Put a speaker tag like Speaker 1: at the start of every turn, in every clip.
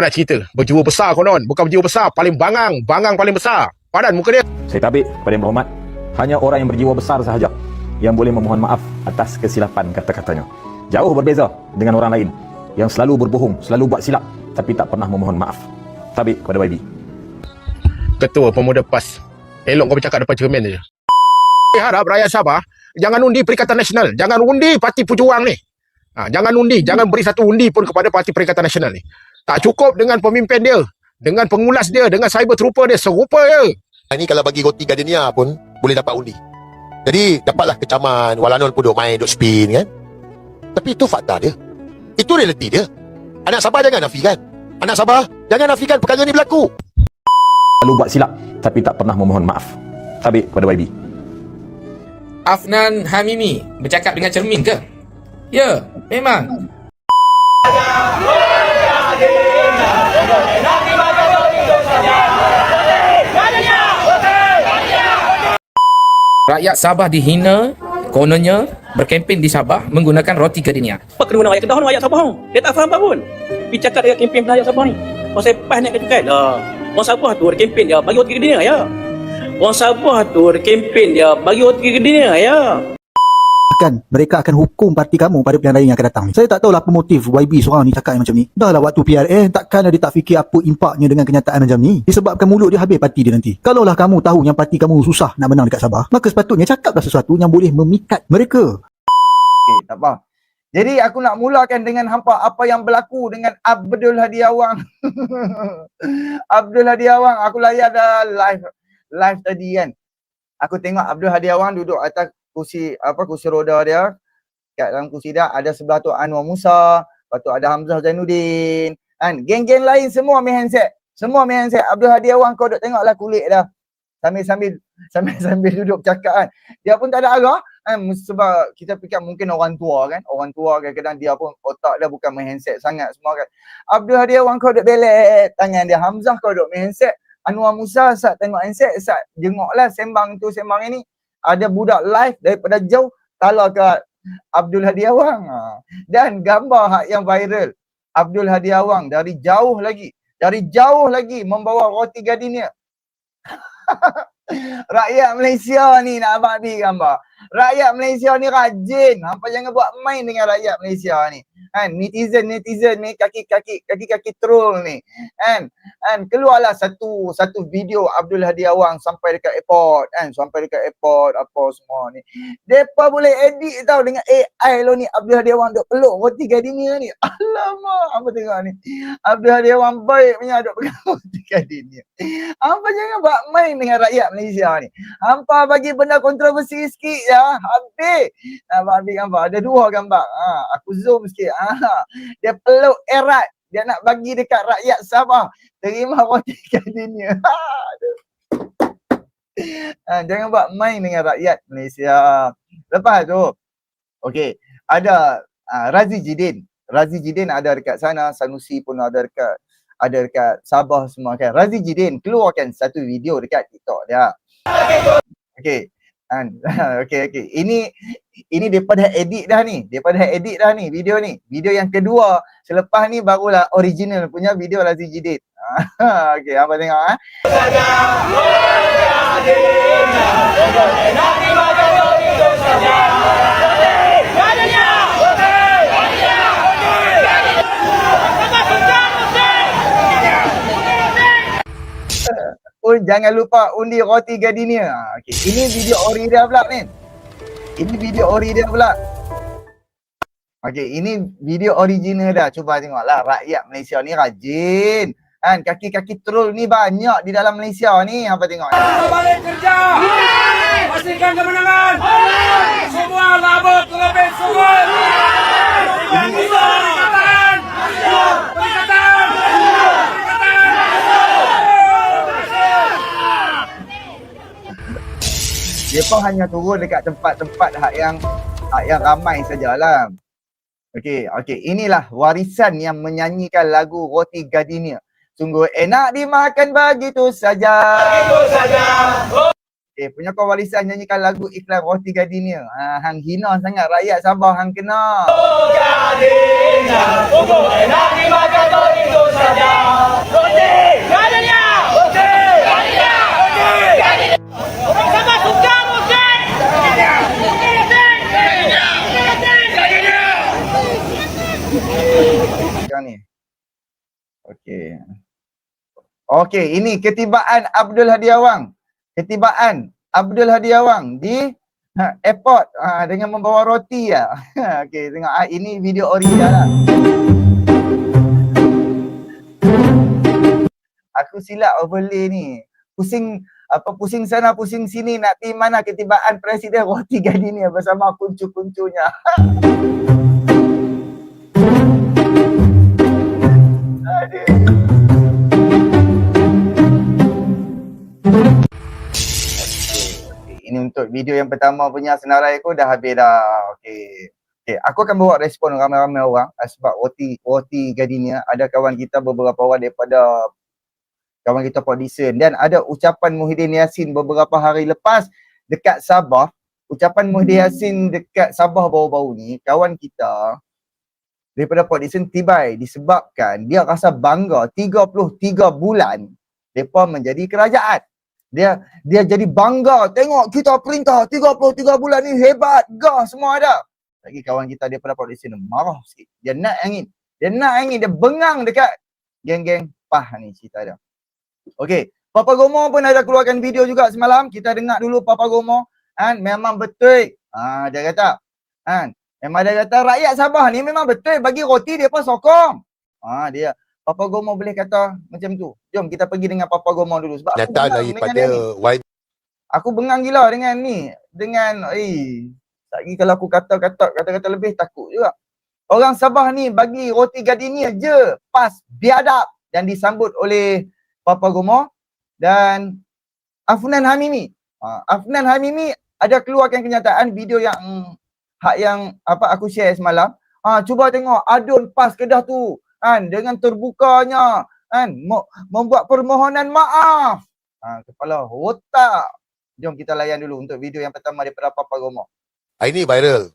Speaker 1: nak cerita. Berjiwa besar konon. Bukan berjiwa besar. Paling bangang. Bangang paling besar. Padan muka dia.
Speaker 2: Saya tabik kepada yang berhormat. Hanya orang yang berjiwa besar sahaja Yang boleh memohon maaf atas kesilapan kata-katanya. Jauh berbeza dengan orang lain Yang selalu berbohong, selalu buat silap Tapi tak pernah memohon maaf. Tabik kepada YB
Speaker 1: ketua pemuda PAS. Elok kau bercakap depan cermin je. Saya harap rakyat Sabah jangan undi Perikatan Nasional. Jangan undi parti pejuang ni. Ha, jangan undi. Jangan beri satu undi pun kepada parti Perikatan Nasional ni tak cukup dengan pemimpin dia dengan pengulas dia dengan cyber trooper dia serupa je
Speaker 3: Ini kalau bagi roti gardenia pun boleh dapat undi. Jadi dapatlah kecaman, Walanon pun duk main, duk spin kan. Tapi itu fakta dia. Itu realiti dia. Anak Sabah jangan nafikan. Anak Sabah jangan nafikan perkara ni berlaku.
Speaker 2: Selalu buat silap Tapi tak pernah memohon maaf Tabik kepada YB
Speaker 4: Afnan Hamimi bercakap dengan cermin ke? Ya, memang. Rakyat Sabah dihina, kononnya berkempen di Sabah menggunakan roti gardenia.
Speaker 5: Apa kena guna rakyat Kedah rakyat Sabah? Dia tak faham apa pun. Pergi cakap dekat kempen rakyat Sabah ni. Orang Sabah naik ke cukai lah. Orang Sabah tu ada kempen dia bagi roti gardenia ya. Orang Sabah tu ada kempen dia bagi roti gardenia ya.
Speaker 6: Kan mereka akan hukum parti kamu pada pilihan raya yang akan datang. Saya tak tahulah apa motif YB seorang ni cakap macam ni. Dah lah waktu PRN takkan dia tak fikir apa impaknya dengan kenyataan macam ni. Disebabkan mulut dia habis parti dia nanti. Kalaulah kamu tahu yang parti kamu susah nak menang dekat Sabah, maka sepatutnya cakaplah sesuatu yang boleh memikat mereka.
Speaker 7: Okey, tak apa. Jadi aku nak mulakan dengan hampa apa yang berlaku dengan Abdul Hadi Awang. Abdul Hadi Awang, aku layan dah live live tadi kan. Aku tengok Abdul Hadi Awang duduk atas kursi apa kursi roda dia. Kat dalam kursi dia ada sebelah tu Anwar Musa, lepas tu ada Hamzah Zainuddin. Kan, geng-geng lain semua main handset. Semua main handset. Abdul Hadi Awang kau duk tengoklah kulit dah. Sambil-sambil sambil-sambil duduk cakap kan. Dia pun tak ada arah kan sebab kita fikir mungkin orang tua kan. Orang tua kadang-kadang dia pun otak dia bukan main handset sangat semua kan. Abdul Hadi Awang kau duk belet tangan dia. Hamzah kau duk main handset. Anwar Musa saat tengok handset, saat jengoklah sembang tu sembang ini. Ada budak live daripada jauh tala ke Abdul Hadi Awang. Ha. Dan gambar hak yang viral. Abdul Hadi Awang dari jauh lagi. Dari jauh lagi membawa roti gardenia. Rakyat Malaysia ni nak abang Abi gambar. Rakyat Malaysia ni rajin. Hampa jangan buat main dengan rakyat Malaysia ni. Kan netizen netizen ni kaki-kaki kaki-kaki troll ni. Kan kan keluarlah satu satu video Abdul Hadi Awang sampai dekat airport kan sampai dekat airport apa semua ni. Depa boleh edit tau dengan AI lo ni Abdul Hadi Awang duk peluk roti gardenia ni. Alamak apa tengok ni. Abdul Hadi Awang baik punya duk pegang roti gardenia. Hampa jangan buat main dengan rakyat Malaysia ni. Hampa bagi benda kontroversi sikit ya. Habis. Abang ambil gambar. Ada dua gambar. Ha, aku zoom sikit. Ha, dia peluk erat. Dia nak bagi dekat rakyat Sabah. Terima roti gardenia. Ha, ha, jangan buat main dengan rakyat Malaysia. Lepas tu. Okey. Ada uh, Razi Jidin. Razi Jidin ada dekat sana. Sanusi pun ada dekat ada dekat Sabah semua kan. Razi Jidin keluarkan satu video dekat TikTok dia. Okey. Kan? okey okey. Ini ini daripada edit dah ni. Daripada edit dah ni video ni. Video yang kedua selepas ni barulah original punya video Razi Jidin. okey, apa tengok ah. Oh jangan lupa undi roti gardenia. Ha, Okey, ini video ori dia pula ni. Ini video ori dia pula. Okey, ini video original dah. Cuba tengoklah rakyat Malaysia ni rajin. Kan kaki-kaki troll ni banyak di dalam Malaysia ni. Apa tengok.
Speaker 8: balik kerja. Pastikan kemenangan. Semua laba terlebih semua. Dengan kita
Speaker 7: pun hanya turun dekat tempat-tempat hak yang hak yang ramai sajalah. Okey, okey. Inilah warisan yang menyanyikan lagu Roti Gardenia. Sungguh enak dimakan begitu saja. Begitu saja. Eh, punya kau warisan nyanyikan lagu iklan Roti Gardenia. Ha, hang hina sangat rakyat Sabah hang kena. Sekarang Okey. Okey, ini ketibaan Abdul Hadi Awang. Ketibaan Abdul Hadi Awang di ha, airport ha, dengan membawa roti ya. Okey, tengok ah, ini video original lah. Aku silap overlay ni. Pusing apa pusing sana pusing sini nak pergi mana ketibaan Presiden Roti Gardenia bersama kuncu-kuncunya. ini untuk video yang pertama punya senarai aku dah habis dah. Okey. Okey, aku akan bawa respon ramai-ramai orang ah, sebab Roti Roti Gardenia ada kawan kita beberapa orang daripada kawan kita Podison dan ada ucapan Muhyiddin Yassin beberapa hari lepas dekat Sabah. Ucapan Muhyiddin Yassin dekat Sabah baru-baru ni kawan kita daripada Podison tibai disebabkan dia rasa bangga 33 bulan depa menjadi kerajaan. Dia dia jadi bangga tengok kita perintah 33 bulan ni hebat, gah semua ada. Lagi kawan kita daripada Podison marah sikit. Dia nak angin. Dia nak angin, dia bengang dekat geng-geng pah ni cerita dia. Okey, Papa Gomo pun ada keluarkan video juga semalam. Kita dengar dulu Papa Gomo. Kan memang betul. Ah dia kata, kan memang dia kata rakyat Sabah ni memang betul bagi roti dia pun sokong. Ah dia Papa Gomo boleh kata macam tu. Jom kita pergi dengan Papa Gomo dulu sebab aku bengang dengan
Speaker 3: daripada. YB
Speaker 7: Aku bengang gila dengan ni. Dengan eh lagi kalau aku kata-kata kata-kata lebih takut juga. Orang Sabah ni bagi roti gardenia je pas biadab dan disambut oleh Papa Gomo dan Afnan Hamimi. Uh, Afnan Hamimi ada keluarkan kenyataan video yang hak yang apa aku share semalam. Ah cuba tengok adun pas Kedah tu kan dengan terbukanya kan membuat permohonan maaf. Ha, kepala otak. Jom kita layan dulu untuk video yang pertama daripada Papa Gomo.
Speaker 3: Hari ni viral.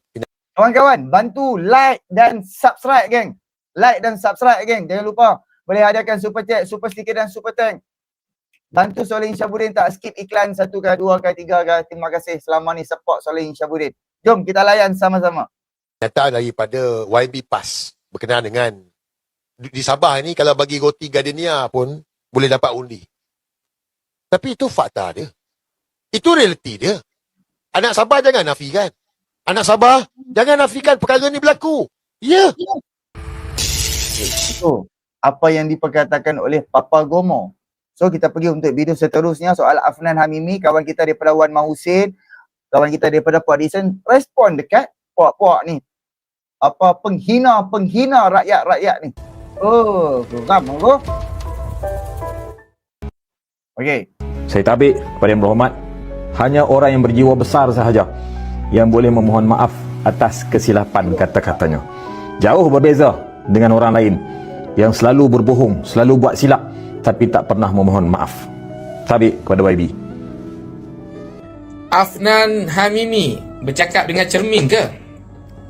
Speaker 7: Kawan-kawan, bantu like dan subscribe geng. Like dan subscribe geng. Jangan lupa boleh hadiahkan super chat, super sticker dan super thank. Bantu Solihin Syabudin tak skip iklan satu ke dua ke tiga ke. Terima kasih selama ni support Solihin Syabudin. Jom kita layan sama-sama.
Speaker 3: Nyata daripada YB Pass berkenaan dengan di Sabah ni kalau bagi roti gardenia pun boleh dapat undi. Tapi itu fakta dia. Itu realiti dia. Anak Sabah jangan nafikan. Anak Sabah jangan nafikan perkara ni berlaku. Ya.
Speaker 7: Itu apa yang diperkatakan oleh Papa Gomo. So kita pergi untuk video seterusnya soal Afnan Hamimi, kawan kita daripada Wan Mahusin, kawan kita daripada Podison, respon dekat puak-puak ni. Apa penghina-penghina rakyat-rakyat ni. Oh, geram aku. Okey.
Speaker 2: Saya tabik kepada yang berhormat hanya orang yang berjiwa besar sahaja yang boleh memohon maaf atas kesilapan kata-katanya. Jauh berbeza dengan orang lain yang selalu berbohong, selalu buat silap tapi tak pernah memohon maaf. Tabik kepada YB.
Speaker 4: Afnan Hamimi bercakap dengan cermin ke?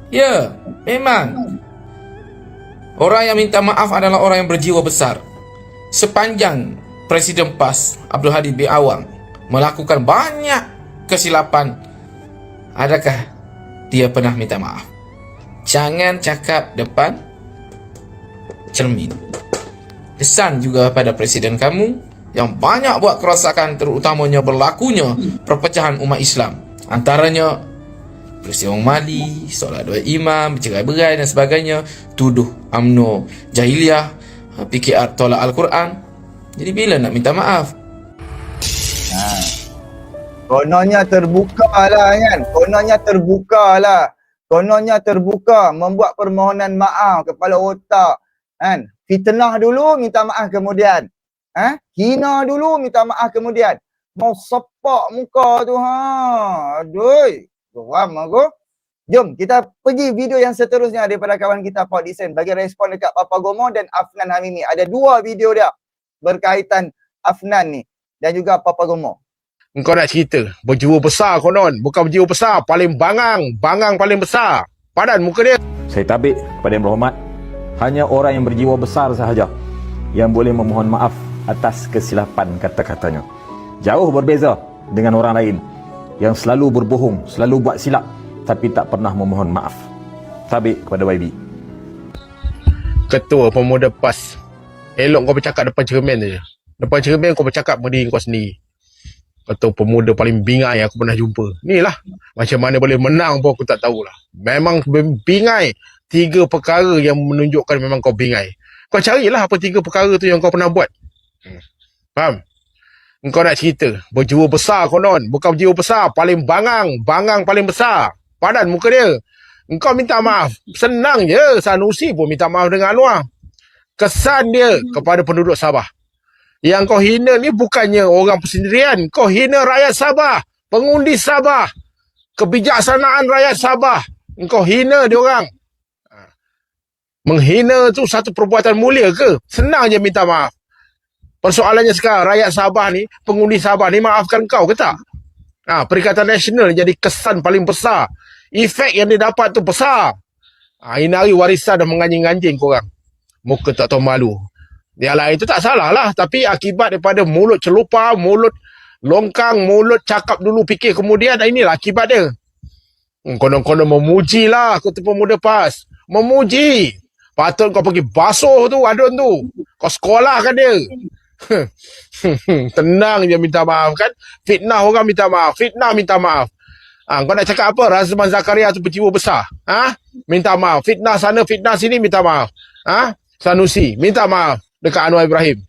Speaker 4: Ya, memang. Orang yang minta maaf adalah orang yang berjiwa besar. Sepanjang Presiden PAS Abdul Hadi bin Awang melakukan banyak kesilapan, adakah dia pernah minta maaf? Jangan cakap depan cermin. Pesan juga pada presiden kamu yang banyak buat kerosakan terutamanya berlakunya perpecahan umat Islam. Antaranya peristiwa Mali, solat dua imam, bercerai-berai dan sebagainya, tuduh UMNO jahiliah, PKR tolak Al-Quran. Jadi bila nak minta maaf?
Speaker 7: Kononnya terbuka lah kan. Kononnya terbuka lah. Kononnya terbuka membuat permohonan maaf kepala otak. Kan? Fitnah dulu minta maaf kemudian. Ha? Hina dulu minta maaf kemudian. Mau sepak muka tu ha. Aduh. Geram aku. Jom kita pergi video yang seterusnya daripada kawan kita Pak Disen bagi respon dekat Papa Gomo dan Afnan Hamimi. Ada dua video dia berkaitan Afnan ni dan juga Papa Gomo.
Speaker 1: Engkau nak cerita. Berjiwa besar konon. Bukan berjiwa besar. Paling bangang. Bangang paling besar. Padan muka dia.
Speaker 2: Saya tabik kepada yang berhormat Hanya orang yang berjiwa besar sahaja yang boleh memohon maaf atas kesilapan kata-katanya. Jauh berbeza dengan orang lain yang selalu berbohong, selalu buat silap tapi tak pernah memohon maaf. Tabik kepada YB.
Speaker 1: Ketua Pemuda PAS. Elok kau bercakap depan cermin je. Depan cermin kau bercakap berdiri kau sendiri. Ketua Pemuda paling bingai aku pernah jumpa. Ni lah. Macam mana boleh menang pun aku tak tahulah. Memang bingai. Tiga perkara yang menunjukkan memang kau bingai. Kau carilah apa tiga perkara tu yang kau pernah buat. Hmm. Faham? Engkau nak cerita. Berjiwa besar konon. Bukan berjiwa besar. Paling bangang. Bangang paling besar. Padan muka dia. Engkau minta maaf. Senang je. Sanusi pun minta maaf dengan Anwar. Kesan dia kepada penduduk Sabah. Yang kau hina ni bukannya orang persendirian. Kau hina rakyat Sabah. Pengundi Sabah. Kebijaksanaan rakyat Sabah. Engkau hina dia orang. Menghina tu satu perbuatan mulia ke? Senang je minta maaf. Persoalannya sekarang, rakyat Sabah ni, pengundi Sabah ni maafkan kau ke tak? Ha, Perikatan Nasional jadi kesan paling besar. Efek yang dia dapat tu besar. Ha, hari warisan dah menganjing-anjing korang. Muka tak tahu malu. Yang lain tu tak salah lah. Tapi akibat daripada mulut celupa, mulut longkang, mulut cakap dulu fikir kemudian, inilah akibat dia. Hmm, Konon-konon memuji lah Ketua Pemuda PAS. Memuji. Patut kau pergi basuh tu adun tu. Kau sekolahkan dia. Tenang je minta maaf kan. Fitnah orang minta maaf. Fitnah minta maaf. Ha, kau nak cakap apa? Razman Zakaria tu berjiwa besar. Ha? Minta maaf. Fitnah sana, fitnah sini minta maaf. Ha? Sanusi, minta maaf dekat Anwar Ibrahim.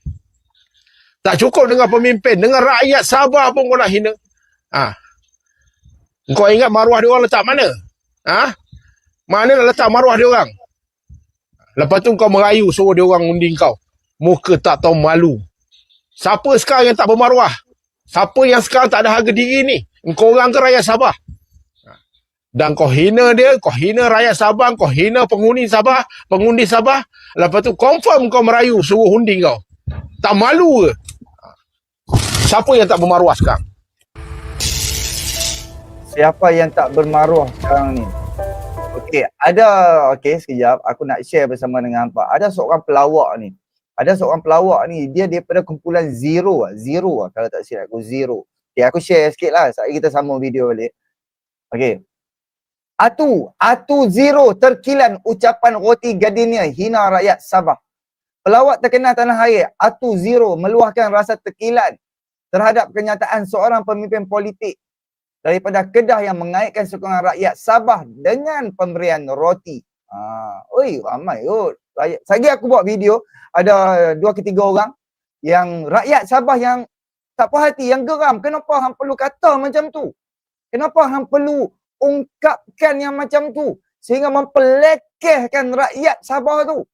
Speaker 1: Tak cukup dengan pemimpin. Dengan rakyat Sabah pun kau nak hina. Ha? Kau ingat maruah dia orang letak mana? Ha? Mana nak letak maruah dia orang? Lepas tu kau merayu suruh dia orang undi kau. Muka tak tahu malu. Siapa sekarang yang tak bermaruah? Siapa yang sekarang tak ada harga diri ni? Engkau orang ke rakyat Sabah? Dan kau hina dia, kau hina rakyat Sabah, kau hina pengundi Sabah, pengundi Sabah. Lepas tu confirm kau merayu suruh undi kau. Tak malu ke? Siapa yang tak bermaruah sekarang?
Speaker 7: siapa yang tak bermaruah sekarang ni? Okey, ada okey sekejap aku nak share bersama dengan hangpa. Ada seorang pelawak ni. Ada seorang pelawak ni, dia daripada kumpulan Zero ah, Zero ah kalau tak silap aku Zero. Okey, aku share sikit lah. Sekejap kita sambung video balik. Okey. Atu, Atu Zero terkilan ucapan roti gardenia hina rakyat Sabah. Pelawak terkenal tanah air, Atu Zero meluahkan rasa terkilan terhadap kenyataan seorang pemimpin politik daripada Kedah yang mengaitkan sokongan rakyat Sabah dengan pemberian roti. Ha, oi, ramai kot. Rakyat. Sagi aku buat video, ada dua ke tiga orang yang rakyat Sabah yang tak puas hati, yang geram. Kenapa hang perlu kata macam tu? Kenapa hang perlu ungkapkan yang macam tu? Sehingga mempelekehkan rakyat Sabah tu.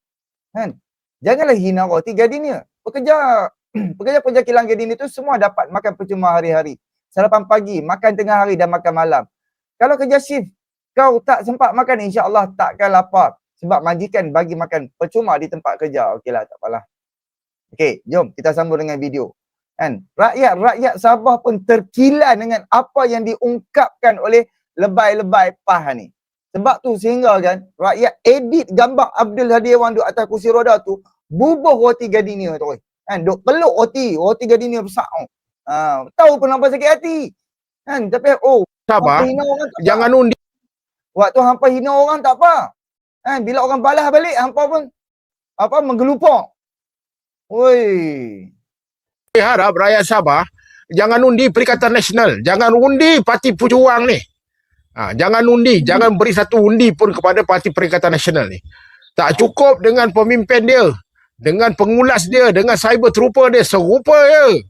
Speaker 7: Kan? Janganlah hina roti gardenia. Pekerja pekerja-pekerja kilang gardenia tu semua dapat makan percuma hari-hari sarapan pagi, makan tengah hari dan makan malam. Kalau kerja shift, kau tak sempat makan, insya-Allah takkan lapar. Sebab majikan bagi makan percuma di tempat kerja. Okeylah, tak apalah. Okey, jom kita sambung dengan video. Kan? Rakyat-rakyat Sabah pun terkilan dengan apa yang diungkapkan oleh lebay-lebay PAH ni. Sebab tu sehingga kan, rakyat edit gambar Abdul Hadi Awan duduk atas kursi roda tu, bubuh roti gardenia tu. Kan? Duk peluk roti, roti gardenia besar. Ha, tahu kenapa sakit hati. Kan? Tapi oh,
Speaker 1: Sabah, jangan undi.
Speaker 7: Waktu hampa hina orang tak apa. Kan? Bila orang balas balik, hampa pun apa menggelupok. Woi.
Speaker 1: Saya harap rakyat Sabah jangan undi Perikatan Nasional. Jangan undi Parti Pejuang ni. Ha, jangan undi. Jangan beri satu undi pun kepada Parti Perikatan Nasional ni. Tak cukup dengan pemimpin dia. Dengan pengulas dia. Dengan cyber trooper dia. Serupa je.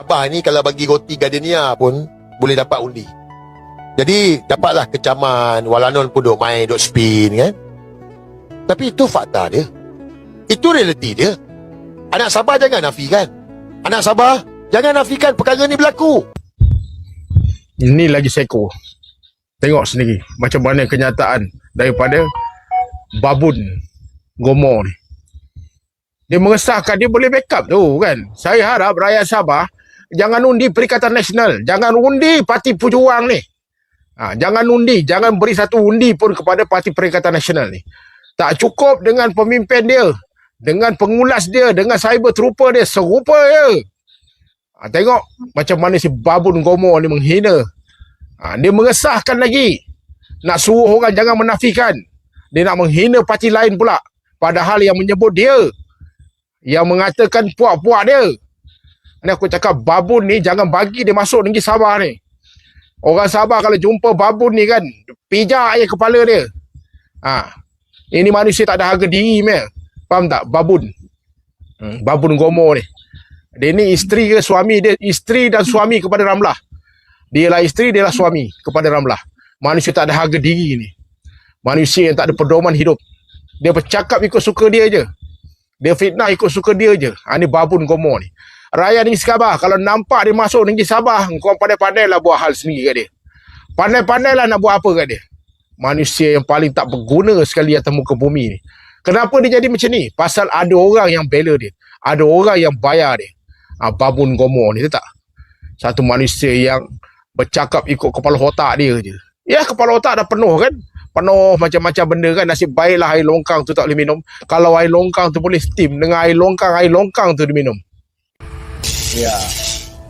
Speaker 3: Abah ni kalau bagi roti gardenia pun boleh dapat undi. Jadi dapatlah kecaman, Walanon pun duk main, duk spin kan. Tapi itu fakta dia. Itu realiti dia. Anak Sabah jangan nafikan. Anak Sabah jangan nafikan perkara ni berlaku.
Speaker 1: Ini lagi seko. Tengok sendiri macam mana kenyataan daripada babun Gomor ni. Dia mengesahkan dia boleh backup tu kan. Saya harap rakyat Sabah jangan undi Perikatan Nasional. Jangan undi Parti Pejuang ni. Ha, jangan undi, jangan beri satu undi pun kepada Parti Perikatan Nasional ni. Tak cukup dengan pemimpin dia, dengan pengulas dia, dengan cyber trooper dia, serupa je. Ha, tengok macam mana si babun gomo ni menghina. Ha, dia mengesahkan lagi. Nak suruh orang jangan menafikan. Dia nak menghina parti lain pula. Padahal yang menyebut dia. Yang mengatakan puak-puak dia. Ni aku cakap babun ni jangan bagi dia masuk negeri Sabah ni. Orang Sabah kalau jumpa babun ni kan, pijak je kepala dia. Ha. Ini manusia tak ada harga diri meh. Faham tak? Babun. Hmm, babun gomo ni. Dia ni isteri ke suami dia, isteri dan suami kepada Ramlah. Dia lah isteri, dia lah suami kepada Ramlah. Manusia tak ada harga diri ni. Manusia yang tak ada pedoman hidup. Dia bercakap ikut suka dia je. Dia fitnah ikut suka dia je. Ha, ni babun gomo ni. Rakyat negeri Sabah, kalau nampak dia masuk negeri Sabah, kau pandai-pandai lah buat hal sendiri kat dia. Pandai-pandai lah nak buat apa kat dia. Manusia yang paling tak berguna sekali atas muka bumi ni. Kenapa dia jadi macam ni? Pasal ada orang yang bela dia. Ada orang yang bayar dia. Ha, babun gomo ni, tak? Satu manusia yang bercakap ikut kepala otak dia je. Ya, kepala otak dah penuh kan? Penuh macam-macam benda kan. Nasib baiklah air longkang tu tak boleh minum. Kalau air longkang tu boleh steam. Dengan air longkang, air longkang tu diminum.
Speaker 7: Ya.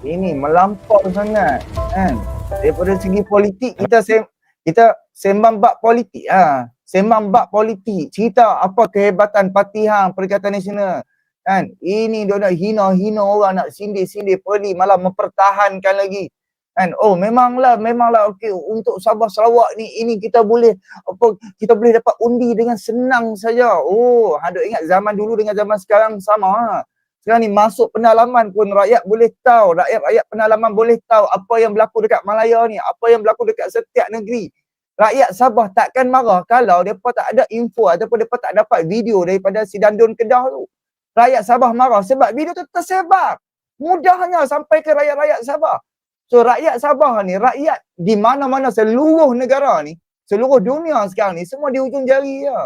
Speaker 7: Ini melampau sangat kan. Daripada segi politik kita sem kita sembang bab politik. Ha. Sembang bab politik. Cerita apa kehebatan parti hang Perikatan Nasional. Kan? Ini dia nak hina-hina orang nak sindir-sindir peli malah mempertahankan lagi. Kan? Oh memanglah memanglah okey untuk Sabah Sarawak ni ini kita boleh apa kita boleh dapat undi dengan senang saja. Oh, ada ingat zaman dulu dengan zaman sekarang sama. Ha? Sekarang ni masuk pendalaman pun rakyat boleh tahu, rakyat-rakyat pendalaman boleh tahu apa yang berlaku dekat Malaya ni, apa yang berlaku dekat setiap negeri. Rakyat Sabah takkan marah kalau depa tak ada info ataupun depa tak dapat video daripada si Dandun Kedah tu. Rakyat Sabah marah sebab video tu tersebar. Mudahnya sampai ke rakyat-rakyat Sabah. So rakyat Sabah ni, rakyat di mana-mana seluruh negara ni, seluruh dunia sekarang ni semua di hujung jari ya.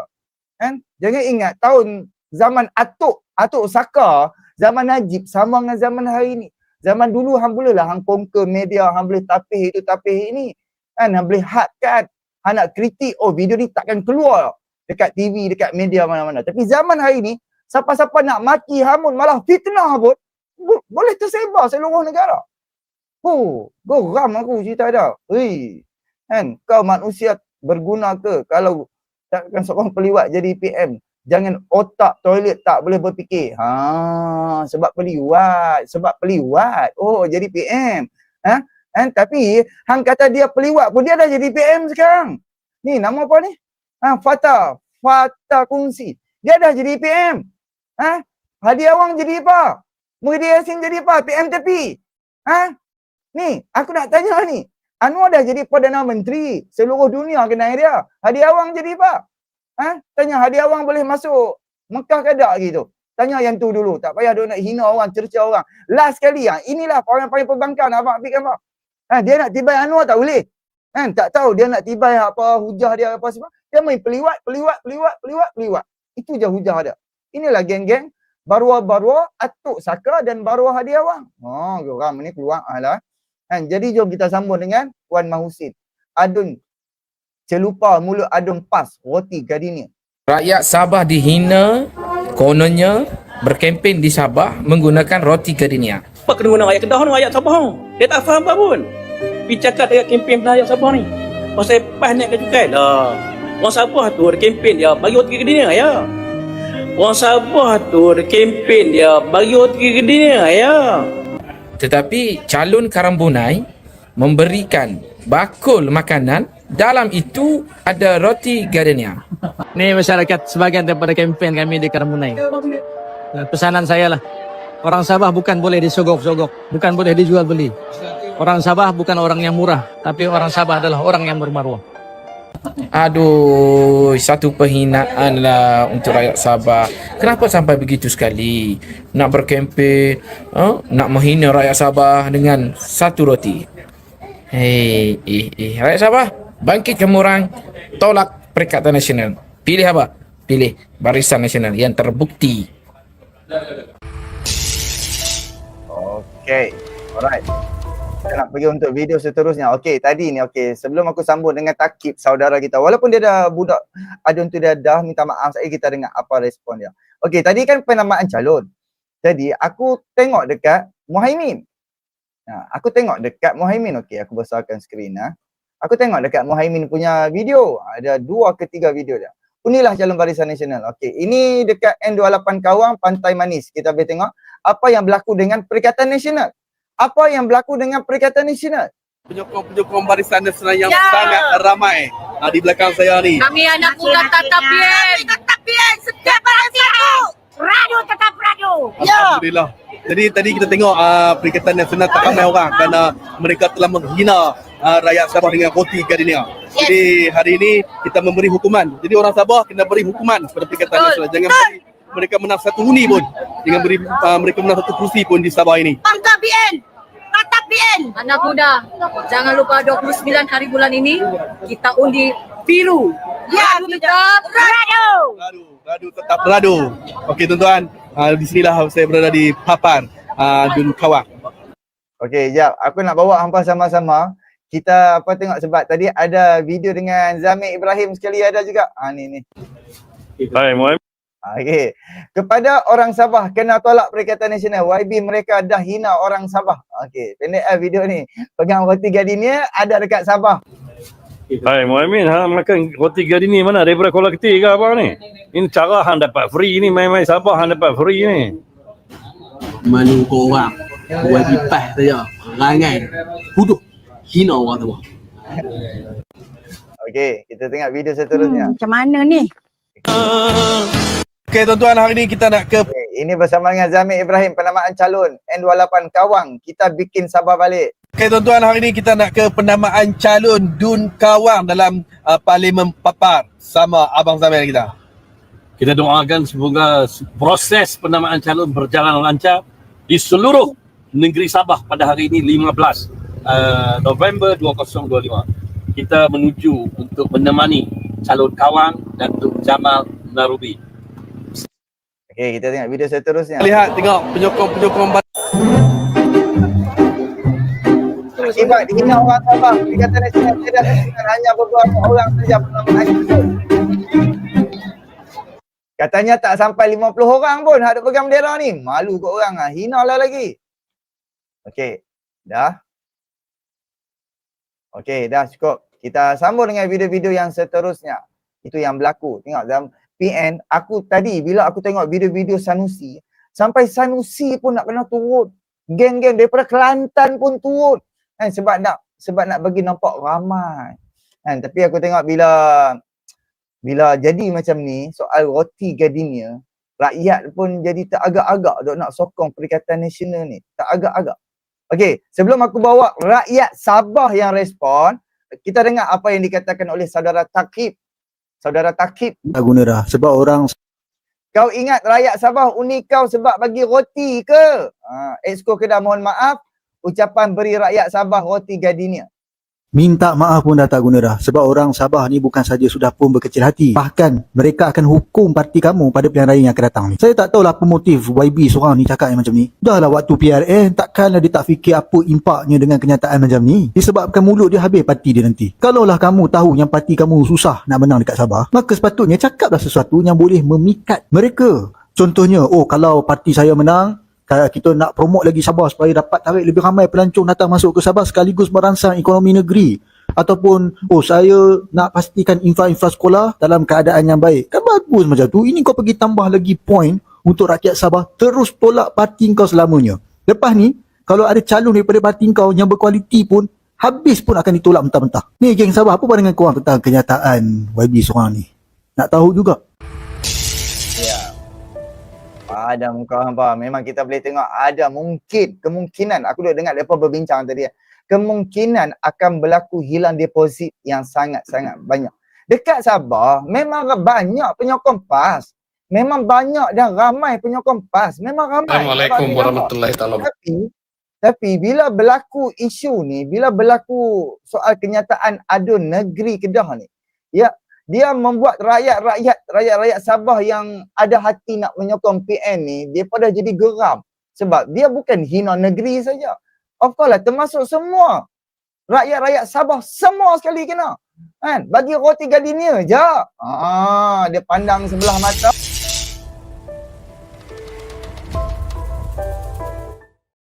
Speaker 7: Kan? Jangan ingat tahun zaman Atuk, Atuk Saka, zaman Najib sama dengan zaman hari ni. Zaman dulu hang boleh lah hang conquer media, hang boleh tapih itu tapih ini. Kan hang boleh hadkan, hang nak kritik, oh video ni takkan keluar dekat TV, dekat media mana-mana. Tapi zaman hari ni, siapa-siapa nak maki hamun malah fitnah pun, bo- boleh tersebar seluruh negara. Oh, geram aku cerita dah. Hei, kan kau manusia berguna ke kalau takkan seorang peliwat jadi PM? Jangan otak toilet tak boleh berfikir. Ha, sebab peliwat, sebab peliwat. Oh, jadi PM. Ha? Kan? Tapi hang kata dia peliwat pun dia dah jadi PM sekarang. Ni nama apa ni? Ha, Fata, Fata Kungsi. Dia dah jadi PM. Ha? Hadi Awang jadi apa? Muhyiddin Yassin jadi apa? PM tepi. Ha? Ni, aku nak tanya ni. Anwar dah jadi Perdana Menteri. Seluruh dunia kenal dia. Hadi Awang jadi apa? Ha? Tanya Hadi Awang boleh masuk Mekah ke tak gitu. Tanya yang tu dulu. Tak payah dia nak hina orang, cerca orang. Last kali ha, inilah orang paling perbankan abang ambil gambar. Ha, dia nak tibai Anwar tak boleh. Kan? Tak tahu dia nak tibai apa hujah dia apa semua. Dia main peliwat, peliwat, peliwat, peliwat, peliwat. Itu je hujah dia. Inilah geng-geng barua-barua Atuk Saka dan barua Hadi Awang. Oh, geram ni keluar lah. Kan? Jadi jom kita sambung dengan Puan Mahusin. Adun celupa mulut adun pas roti gardenia.
Speaker 4: Rakyat Sabah dihina kononnya berkempen di Sabah menggunakan roti gardenia.
Speaker 5: Apa kena guna rakyat Kedah ni rakyat Sabah? Dia tak faham apa pun. Pergi cakap dekat kempen rakyat Sabah ni. Pasal pas naik ke cukai lah. Orang Sabah tu ada kempen dia bagi roti gardenia ya. Orang Sabah tu ada kempen dia bagi roti gardenia ya.
Speaker 4: Tetapi calon Karambunai memberikan bakul makanan dalam itu ada roti gardenia.
Speaker 9: Ni masyarakat sebagian daripada kempen kami di Karamunai. Eh, Pesanan saya lah. Orang Sabah bukan boleh disogok-sogok. Bukan boleh dijual beli. Orang Sabah bukan orang yang murah. Tapi orang Sabah adalah orang yang bermaruah.
Speaker 4: Aduh, satu penghinaan lah untuk rakyat Sabah. Kenapa sampai begitu sekali? Nak berkempen, huh? nak menghina rakyat Sabah dengan satu roti. Hei, eh, eh, rakyat Sabah, bangkit kamu orang, tolak Perikatan Nasional. Pilih apa? Pilih Barisan Nasional yang terbukti.
Speaker 7: Okay. Alright. Kita nak pergi untuk video seterusnya. Okey, tadi ni okey. Sebelum aku sambung dengan Takib saudara kita. Walaupun dia dah budak adun tu dia dah minta maaf saya kita dengar apa respon dia. Okey, tadi kan penamaan calon. Jadi aku tengok dekat Muhaimin. Nah, aku tengok dekat Muhaimin. Okey, aku besarkan skrin ah. Aku tengok dekat Muhaimin punya video. Ada dua ke tiga video dia. Unilah calon barisan nasional. Okey, ini dekat N28 Kawang, Pantai Manis. Kita boleh tengok apa yang berlaku dengan Perikatan Nasional. Apa yang berlaku dengan Perikatan Nasional?
Speaker 10: penyokong-penyokong barisan nasional yang sangat ramai uh, di belakang saya ni.
Speaker 11: Kami anak muda tetap PN. Tetap PN setiap radu. Radu tetap radu.
Speaker 10: Alhamdulillah. Jadi tadi kita tengok uh, Perikatan Nasional tak ramai orang kerana mereka telah menghina uh, rakyat Sabah dengan roti gardenia. Jadi hari ini kita memberi hukuman. Jadi orang Sabah kena beri hukuman kepada Perikatan Nasional. Jangan beri mereka menang satu huni pun. Jangan beri uh, mereka menang satu kursi pun di Sabah ini.
Speaker 11: Bangga PN. Tetap PN. Anak muda, jangan lupa 29 hari bulan ini kita undi biru. Ya, radu tetap radu.
Speaker 10: Radu, radu tetap radu. Okey tuan-tuan, uh, di sinilah saya berada di Papar, uh, Dun Kawang.
Speaker 7: Okey, jap. Aku nak bawa hampa sama-sama. Kita apa tengok sebab tadi ada video dengan Zamir Ibrahim sekali ada juga. Ha ni ni.
Speaker 10: Hai, Muhammad.
Speaker 7: Ha, Okey. Kepada orang Sabah kena tolak Perikatan Nasional. YB mereka dah hina orang Sabah. Okey, pendek ah video ni. Pegang roti gardenia ada dekat Sabah.
Speaker 12: Hai Muhammad, ha makan roti gardini mana daripada Kuala Keti ke apa ni? Ini cara hang dapat free ni, main-main Sabah hang dapat free ni.
Speaker 5: Malu kau orang. Buat dipas saja. Rangai. Huduh. Hina orang tu.
Speaker 7: Okey, kita tengok video seterusnya.
Speaker 11: Macam mana ni?
Speaker 10: Okey tuan-tuan, hari ini kita nak ke
Speaker 7: Okay, ini bersama dengan Zamir Ibrahim penamaan calon N28 Kawang. Kita bikin Sabah balik.
Speaker 10: Okey tuan-tuan, hari ini kita nak ke penamaan calon Dun Kawang dalam uh, Parlimen Papar sama Abang Zamir kita.
Speaker 12: Kita doakan semoga proses penamaan calon berjalan lancar di seluruh negeri Sabah pada hari ini 15 uh, November 2025. Kita menuju untuk menemani calon Kawang Datuk Jamal Narubi.
Speaker 7: Okey, kita tengok video seterusnya.
Speaker 10: Lihat tengok penyokong-penyokong
Speaker 7: Akibat dihina orang Sabah, Perikatan Nasional tidak dengan hanya beberapa orang saja penamaan calon. Katanya tak sampai 50 orang pun ada pegang bendera ni. Malu kot orang ah. Hina lah lagi. Okey. Dah. Okey, dah cukup. Kita sambung dengan video-video yang seterusnya. Itu yang berlaku. Tengok dalam PN, aku tadi bila aku tengok video-video Sanusi, sampai Sanusi pun nak kena turun. Geng-geng daripada Kelantan pun turun. Kan sebab nak sebab nak bagi nampak ramai. Kan tapi aku tengok bila bila jadi macam ni soal roti gardenia rakyat pun jadi tak agak-agak nak sokong Perikatan Nasional ni tak agak-agak okey sebelum aku bawa rakyat Sabah yang respon kita dengar apa yang dikatakan oleh saudara Takib. Saudara Takib.
Speaker 6: Tak guna dah. Sebab orang
Speaker 7: kau ingat rakyat Sabah undi kau sebab bagi roti ke? Ha, Exco Kedah mohon maaf. Ucapan beri rakyat Sabah roti gardenia
Speaker 6: minta maaf pun dah tak guna dah. Sebab orang Sabah ni bukan saja sudah pun berkecil hati. Bahkan mereka akan hukum parti kamu pada pilihan raya yang akan datang ni. Saya tak tahulah apa motif YB seorang ni cakap yang macam ni. Dah lah waktu PRN takkanlah dia tak fikir apa impaknya dengan kenyataan macam ni. Disebabkan mulut dia habis parti dia nanti. Kalaulah kamu tahu yang parti kamu susah nak menang dekat Sabah, maka sepatutnya cakaplah sesuatu yang boleh memikat mereka. Contohnya, oh kalau parti saya menang, kita nak promote lagi Sabah supaya dapat tarik lebih ramai pelancong datang masuk ke Sabah sekaligus merangsang ekonomi negeri. Ataupun oh saya nak pastikan infra-infra sekolah dalam keadaan yang baik. Kan bagus macam tu. Ini kau pergi tambah lagi point untuk rakyat Sabah. Terus tolak parti kau selamanya. Lepas ni kalau ada calon daripada parti kau yang berkualiti pun habis pun akan ditolak mentah-mentah. Ni geng Sabah apa pandangan korang tentang kenyataan YB seorang ni? Nak tahu juga
Speaker 7: ada muka hampa. Memang kita boleh tengok ada mungkin, kemungkinan, aku dah dengar mereka berbincang tadi. Kemungkinan akan berlaku hilang deposit yang sangat-sangat banyak. Dekat Sabah, memang banyak penyokong PAS. Memang banyak dan ramai penyokong PAS. Memang ramai.
Speaker 4: Assalamualaikum warahmatullahi taala
Speaker 7: Tapi, tapi bila berlaku isu ni, bila berlaku soal kenyataan adun negeri Kedah ni, ya dia membuat rakyat-rakyat rakyat-rakyat Sabah yang ada hati nak menyokong PN ni dia pada jadi geram. Sebab dia bukan hina negeri saja. Of course lah termasuk semua. Rakyat-rakyat Sabah semua sekali kena. Kan? Bagi roti gardenia je. Ha dia pandang sebelah mata.